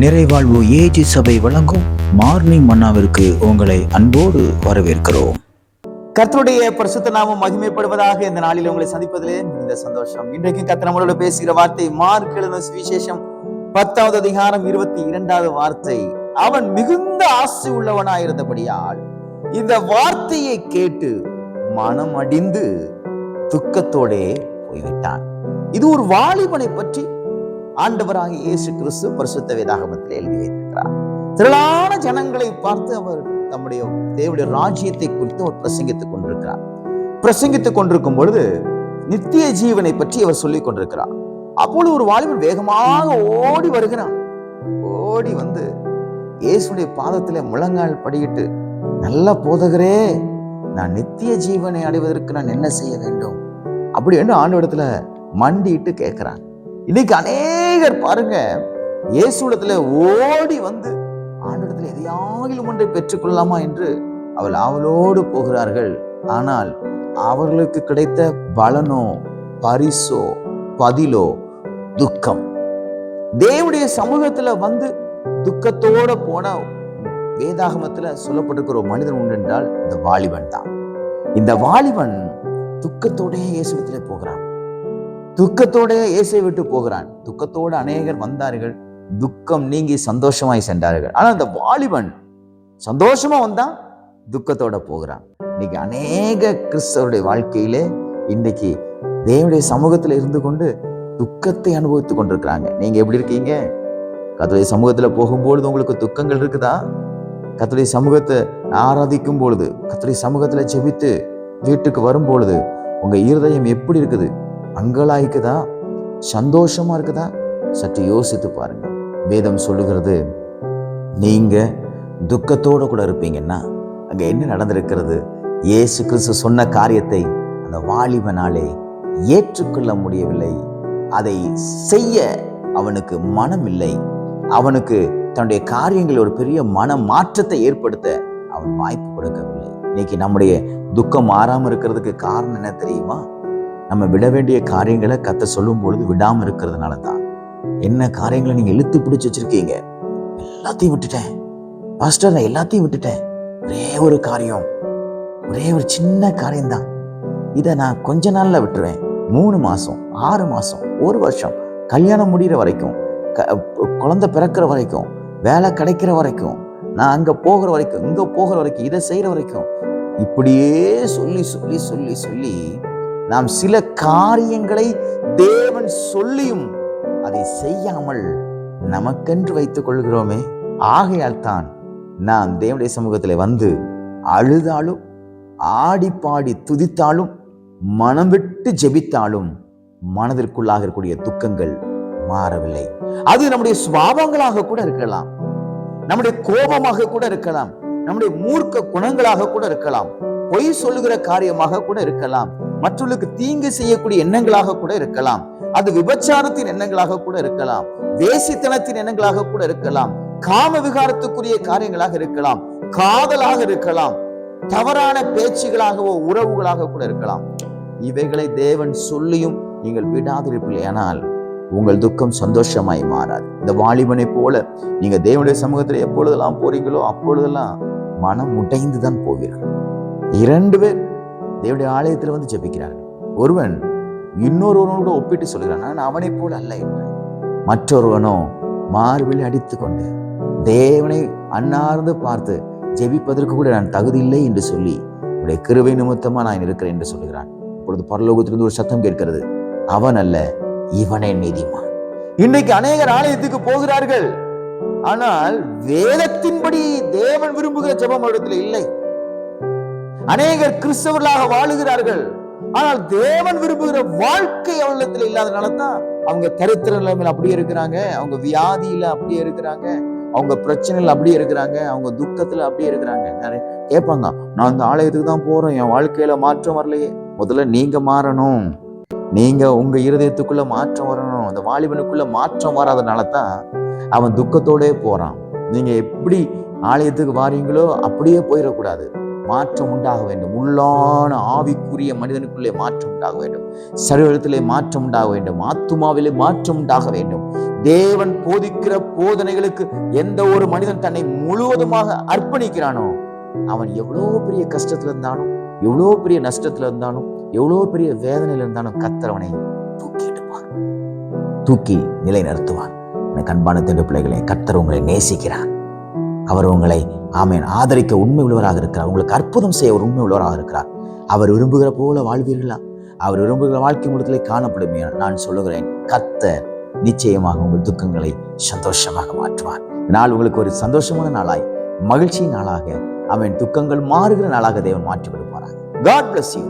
நிறைவாழ்வு AG சபை வழங்கும் morning மன்னாவிற்கு உங்களை அன்போடு வரவேற்கிறோம். கர்த்தருடைய பரிசுத்த நாமம் மகிமைப்படுவதாக இந்த நாளில் உங்களை சந்திப்பதிலே மிகுந்த சந்தோஷம். இன்றைக்கும் கர்த்தர் நம்மளோட பேசுகிற வார்த்தை மார்க் எழுதின சுவிசேஷம் பத்தாவது அதிகாரம் இருபத்தி இரண்டாவது வார்த்தை. அவன் மிகுந்த ஆசை உள்ளவனாயிருந்தபடியால் இந்த வார்த்தையை கேட்டு மனம் அடிந்து துக்கத்தோடே போய்விட்டான். இது ஒரு வாலிபனை பற்றி ஆண்டவராக இயேசு கிறிஸ்து பரிசுத்த வேதாகமத்தில் எழுதி வைத்திருக்கிறார். திரளான ஜனங்களை பார்த்து அவர் தம்முடைய தேவடைய ராஜ்யத்தை குறித்து அவர் பிரசங்கித்துக் கொண்டிருக்கிறார். பிரசங்கித்துக் கொண்டிருக்கும் பொழுது நித்திய ஜீவனை பற்றி அவர் சொல்லிக் கொண்டிருக்கிறார். அப்பொழுது ஒரு வாலிபன் வேகமாக ஓடி வருகிறான். ஓடி வந்து இயேசுடைய பாதத்திலே முழங்கால் படியிட்டு நல்ல போதகரே நான் நித்திய ஜீவனை அடைவதற்கு நான் என்ன செய்ய வேண்டும்? அப்படி என்று ஆண்டவடத்துல மண்டிட்டு கேட்கிறான். இன்னைக்கு அநேகர் பாருங்க இயேசுடத்துல ஓடி வந்து ஆண்டவடத்துல எதையாகிலும் ஒன்றை பெற்றுக்கொள்ளலாமா என்று அவள் அவளோடு போகிறார்கள். ஆனால் அவர்களுக்கு கிடைத்த பலனோ பரிசோ பதிலோ துக்கம். தேவனுடைய சமூகத்துல வந்து துக்கத்தோட போன வேதாகமத்துல சொல்லப்பட்டிருக்கிற ஒரு மனிதன் உண்டு என்றால் இந்த வாலிபன் தான். இந்த வாலிபன் துக்கத்தோடய இயேசுடத்துல போகிறான். துக்கத்தோட இயேசை விட்டு போகிறான். துக்கத்தோடு அநேகர் வந்தார்கள். துக்கம் நீங்கி சந்தோஷமாய் சென்றார்கள். ஆனால் அந்த வாலிபன் சந்தோஷமா வந்தான் துக்கத்தோட போகிறான். இன்னைக்கு அநேக கிறிஸ்தவருடைய வாழ்க்கையிலே இன்னைக்கு தேவனுடைய சமூகத்தில் இருந்து கொண்டு துக்கத்தை அனுபவித்துக் கொண்டிருக்கிறாங்க. நீங்க எப்படி இருக்கீங்க? கத்துடைய சமூகத்தில் போகும்பொழுது உங்களுக்கு துக்கங்கள் இருக்குதா? கத்துடைய சமூகத்தை ஆராதிக்கும் பொழுது கத்துடைய சமூகத்தில் ஜெபித்து வீட்டுக்கு வரும் பொழுது உங்கள் இருதயம் எப்படி இருக்குது? அங்கலாய்க்குதா சந்தோஷமா இருக்குதா சற்று யோசித்து பாருங்க வேதம் சொல்லுகிறது நீங்க துக்கத்தோடு கூட இருப்பீங்கன்னா அங்கே என்ன நடந்திருக்கிறது? இயேசு கிறிஸ்து சொன்ன காரியத்தை அந்த வாலிபனாலே ஏற்றுக்கொள்ள முடியவில்லை. அதை செய்ய அவனுக்கு மனம் இல்லை அவனுக்கு தன்னுடைய காரியங்களில் ஒரு பெரிய மன மாற்றத்தை ஏற்படுத்த அவன் வாய்ப்பு கொடுக்கவில்லை. இன்னைக்கு நம்முடைய துக்கம் மாறாமல் இருக்கிறதுக்கு காரணம் என்ன தெரியுமா? நம்ம விட வேண்டிய காரியங்களை கத்த சொல்லும் பொழுது விடாம இருக்கிறதுனால தான் என்ன காரியங்களை நீங்க இழுத்து பிடிச்சி வச்சிருக்கீங்க? எல்லாத்தையும் விட்டுட்டேன். பாஸ்டர் நான் எல்லாத்தையும் விட்டுட்டேன். ஒரே ஒரு காரியம். ஒரே ஒரு சின்ன காரியம்தான். இதை நான் கொஞ்ச நாள்ல விட்டுருவேன். மூணு மாசம் ஆறு மாசம் ஒரு வருஷம். கல்யாணம் முடிகிற வரைக்கும் க- குழந்தை பிறக்கிற வரைக்கும் வேலை கிடைக்கிற வரைக்கும் நான் அங்க போகிற வரைக்கும் இங்க போகிற வரைக்கும் இதை செய்யற வரைக்கும் இப்படியே சொல்லி சொல்லி சொல்லி சொல்லி நாம் சில காரியங்களை தேவன் சொல்லியும் அதை செய்யாமல் நமக்கென்று வைத்துக் கொள்கிறோமே. ஆகையால் தான் நாம் தேவனுடைய சமூகத்தில் வந்து அழுதாலும் ஆடி பாடி துதித்தாலும் மனம் விட்டு ஜெபித்தாலும் மனதிற்குள்ளாக இருக்கக்கூடிய துக்கங்கள் மாறவில்லை. அது நம்முடைய சுவாபங்களாக கூட இருக்கலாம். நம்முடைய கோபமாக கூட இருக்கலாம். நம்முடைய மூர்க்க குணங்களாக கூட இருக்கலாம். பொய் சொல்லுகிற காரியமாக கூட இருக்கலாம். மற்றவர்களுக்கு தீங்கு செய்யக்கூடிய எண்ணங்களாக கூட இருக்கலாம். அது விபச்சாரத்தின் எண்ணங்களாக கூட இருக்கலாம். வேசித்தனத்தின் எண்ணங்களாக கூட இருக்கலாம். காம விகாரத்துக்குரிய காரியங்களாக இருக்கலாம். காதலாக இருக்கலாம். தவறான பேச்சுகளாகவோ உறவுகளாக கூட இருக்கலாம். இவைகளை தேவன் சொல்லியும் நீங்கள் விடாதிருப்பீர்கள் ஆனால் உங்கள் துக்கம் சந்தோஷமாய் மாறாது. இந்த வாலிபனை போல நீங்க தேவனுடைய சமூகத்தில் எப்பொழுதெல்லாம் போறீங்களோ அப்பொழுதெல்லாம் மனம் உடைந்து தான் போவீர்கள். இரண்டு பேர் தேவடைய ஆலயத்தில் வந்து ஜெபிக்கிறான் ஒருவன் இன்னொருவனோட ஒப்பிட்டு சொல்கிறான் நான் அவனை போல அல்ல என்று. மற்றொருவனோ மார்பில் அடித்துக்கொண்டு தேவனை அன்னார்ந்து பார்த்து ஜெபிப்பதற்கு கூட நான் தகுதி இல்லை என்று சொல்லி உடைய கிருவை நிமித்தமா நான் இருக்கிறேன் என்று சொல்லுகிறான் இப்பொழுது பரலோகத்திலிருந்து ஒரு சத்தம் கேட்கிறது அவன் அல்ல இவனே நீதிமான். இன்னைக்கு அநேகர் ஆலயத்துக்கு போகிறார்கள் ஆனால் வேதத்தின்படி தேவன் விரும்புகிற ஜபம் இடத்துல இல்லை. அநேகர் கிறிஸ்தவர்களாக வாழுகிறார்கள். ஆனால் தேவன் விரும்புகிற வாழ்க்கை அவளிடத்துல இல்லாதனால தான் அவங்க தரித்திர நிலைமையில அப்படியே இருக்கிறாங்க. அவங்க வியாதியில அப்படியே இருக்கிறாங்க. அவங்க பிரச்சனைகள் அப்படியே இருக்கிறாங்க. அவங்க துக்கத்துல அப்படியே இருக்கிறாங்க. நிறைய கேட்பாங்க நான் இந்த ஆலயத்துக்கு தான் போறேன். என் வாழ்க்கையில மாற்றம் வரலையே. முதல்ல நீங்க மாறணும். நீங்க உங்க இருதயத்துக்குள்ள மாற்றம் வரணும். அந்த வாலிபனுக்குள்ள மாற்றம் வராதனால தான் அவன் துக்கத்தோடே போறான். நீங்க எப்படி ஆலயத்துக்கு வாரீங்களோ அப்படியே போயிடக்கூடாது. மாற்றம் உண்டாக வேண்டும். உள்ளான ஆவிக்குரிய மனிதனுக்குள்ளே மாற்றம் உண்டாக வேண்டும். சரீரத்திலே மாற்றம் உண்டாக வேண்டும். ஆத்துமாவிலே மாற்றம் உண்டாக வேண்டும். தேவன் போதிக்கிற போதனைகளுக்கு எந்த ஒரு மனிதன் தன்னை முழுவதுமாக அர்ப்பணிக்கிறானோ அவன் எவ்வளோ பெரிய கஷ்டத்துல இருந்தாலும் எவ்வளவு பெரிய நஷ்டத்துல இருந்தாலும் எவ்வளவு பெரிய வேதனையில இருந்தாலும் கத்தர் தூக்கிட்டுவான் தூக்கி எடுப்பார் தூக்கி நிலைநிறுத்துவார். எனக்கு அன்பான தேவ பிள்ளைகளை கத்தர் உங்களை அவர் உங்களை ஆமேன் ஆதரிக்க உண்மை உள்ளவராக இருக்கிறார். உங்களுக்கு அற்புதம் செய்ய ஒரு உண்மை உள்ளவராக இருக்கிறார். அவர் விரும்புகிற போல வாழ்வீர்களா? அவர் விரும்புகிற வாழ்க்கை முழுத்திலே காணப்படுமே நான் சொல்லுகிறேன். கத்த நிச்சயமாக உங்கள் துக்கங்களை சந்தோஷமாக மாற்றுவார். நாள் உங்களுக்கு ஒரு சந்தோஷமான நாளாய் மகிழ்ச்சியின் நாளாக அவன் துக்கங்கள் மாறுகிற நாளாக தேவன் மாற்றி கொடுப்பாராக காட் பிளஸ் யூ